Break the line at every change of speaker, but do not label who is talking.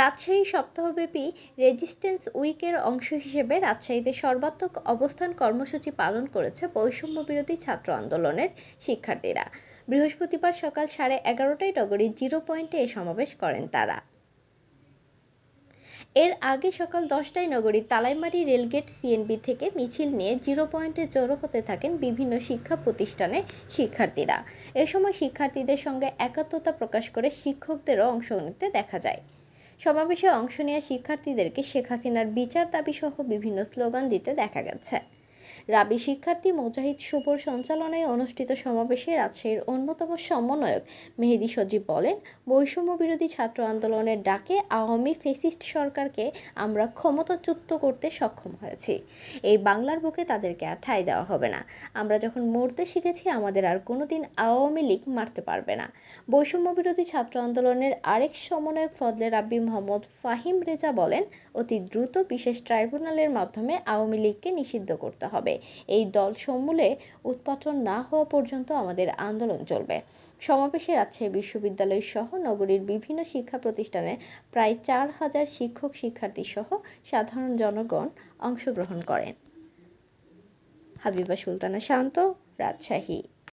Rajshahi সপ্তাহব্যাপী resistance উইকের অংশ হিসেবে রাজশাহীতে সর্বাত্মক অবস্থান কর্মসূচি পালন করেছে বৈষম্য বিরোধী ছাত্র আন্দোলনের শিক্ষার্থীরা বৃহস্পতিবার সকাল সাড়ে এগারোটায় নগরীর জিরো পয়েন্টে এ সমাবেশ করেন তারা এর আগে সকাল দশটায় নগরীর তালাইমারি রেলগেট সিএনবি থেকে মিছিল নিয়ে জিরো পয়েন্টে জড়ো হতে থাকেন বিভিন্ন শিক্ষা প্রতিষ্ঠানের শিক্ষার্থীরা এ সময় শিক্ষার্থীদের সঙ্গে একাত্মতা প্রকাশ করে শিক্ষকদেরও অংশ নিতে দেখা যায় সমাবেশে অংশ নেয়া শিক্ষার্থীদেরকে শেখ হাসিনার বিচার দাবিসহ বিভিন্ন স্লোগান দিতে দেখা গেছে রাবি শিক্ষার্থী মুজাহিদ শুভর সঞ্চালনায় অনুষ্ঠিত সমাবেশে রাজশাহীর অন্যতম সমন্বয়ক মেহেদি সজীব বলেন বৈষম্য বিরোধী ছাত্র আন্দোলনের ডাকে আওয়ামী ফেসিস্ট সরকারকে আমরা ক্ষমতাচ্যুত করতে সক্ষম হয়েছি এই বাংলার বুকে তাদেরকে আর ঠাই দেওয়া হবে না আমরা যখন মরতে শিখেছি আমাদের আর কোনোদিন আওয়ামী লীগ মারতে পারবে না বৈষম্য বিরোধী ছাত্র আন্দোলনের আরেক সমন্বয়ক ফজলে রাব্বি মোহাম্মদ ফাহিম রেজা বলেন অতি দ্রুত বিশেষ ট্রাইব্যুনালের মাধ্যমে আওয়ামী লীগকে নিষিদ্ধ করতে হবে হবে এই সমূলে উৎপাটন না হওয়া পর্যন্ত আমাদের আন্দোলন চলবে সমাবেশে রাজশাহী বিশ্ববিদ্যালয় সহ নগরীর বিভিন্ন শিক্ষা প্রতিষ্ঠানে প্রায় চার হাজার শিক্ষক শিক্ষার্থী সহ সাধারণ জনগণ অংশগ্রহণ করেন হাবিবা সুলতানা শান্ত রাজশাহী